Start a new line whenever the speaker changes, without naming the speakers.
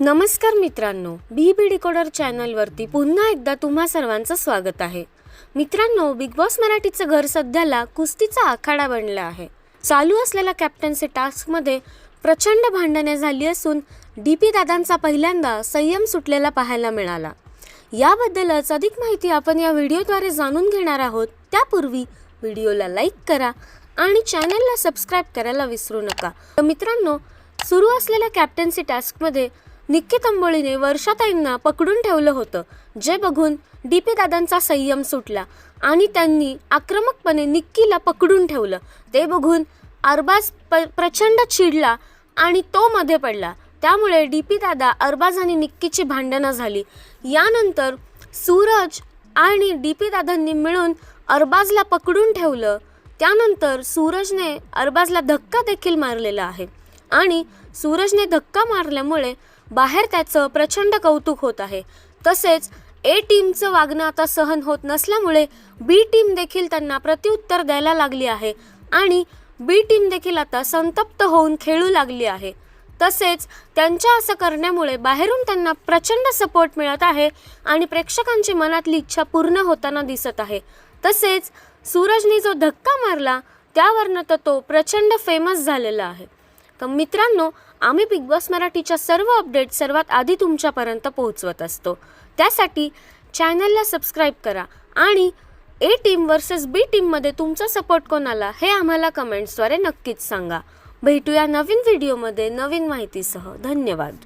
नमस्कार मित्रांनो बी बी डिकोडर चॅनलवरती पुन्हा एकदा तुम्हा सर्वांचं स्वागत आहे. मित्रांनो बिग बॉस मराठीचं घर सध्याला कुस्तीचा आखाडा बनला आहे. चालू असलेल्या कॅप्टन्सी टास्कमध्ये प्रचंड भांडणे झाली असून डी पी दादांचा पहिल्यांदा संयम सुटलेला पाहायला मिळाला. याबद्दलच अधिक माहिती आपण या व्हिडिओद्वारे जाणून घेणार आहोत. त्यापूर्वी व्हिडिओला लाईक करा आणि चॅनलला सबस्क्राईब करायला विसरू नका. तर मित्रांनो सुरू असलेल्या कॅप्टन्सी टास्कमध्ये निक्की तंबोळीने वर्षाताईंना पकडून ठेवलं होतं. जे बघून डी पी दादांचा संयम सुटला आणि त्यांनी आक्रमकपणे निक्कीला पकडून ठेवलं. ते बघून अरबाज प प्रचंड चिडला आणि तो मध्ये पडला. त्यामुळे डी पी दादा अरबाज आणि निक्कीची भांडणं झाली. यानंतर सूरज आणि डी पी दादांनी मिळून अरबाजला पकडून ठेवलं. त्यानंतर सूरजने अरबाजला धक्का देखील मारलेला आहे. आणि सूरजने धक्का मारल्यामुळे बाहेर त्याचं प्रचंड कौतुक होत आहे. तसेच ए टीमचं वागणं आता सहन होत नसल्यामुळे बी टीम देखील त्यांना प्रत्युत्तर द्यायला लागली आहे आणि बी टीम देखील आता संतप्त होऊन खेळू लागली आहे. तसेच त्यांच्या असं करण्यामुळे बाहेरून त्यांना प्रचंड सपोर्ट मिळत आहे आणि प्रेक्षकांची मनातली इच्छा पूर्ण होताना दिसत आहे. तसेच सूरजने जो धक्का मारला त्यावरनं तर तो प्रचंड फेमस झालेला आहे. तर मित्रांनो आम्ही बिग बॉस मराठीच्या सर्व अपडेट सर्वात आधी तुमच्यापर्यंत पोहोचवत असतो. त्यासाठी चॅनलला सबस्क्राईब करा आणि ए टीम वर्सेस बी टीममध्ये तुमचा सपोर्ट कोणाला हे आम्हाला कमेंट्सद्वारे नक्कीच सांगा. भेटूया नवीन व्हिडिओमध्ये नवीन माहितीसह. धन्यवाद.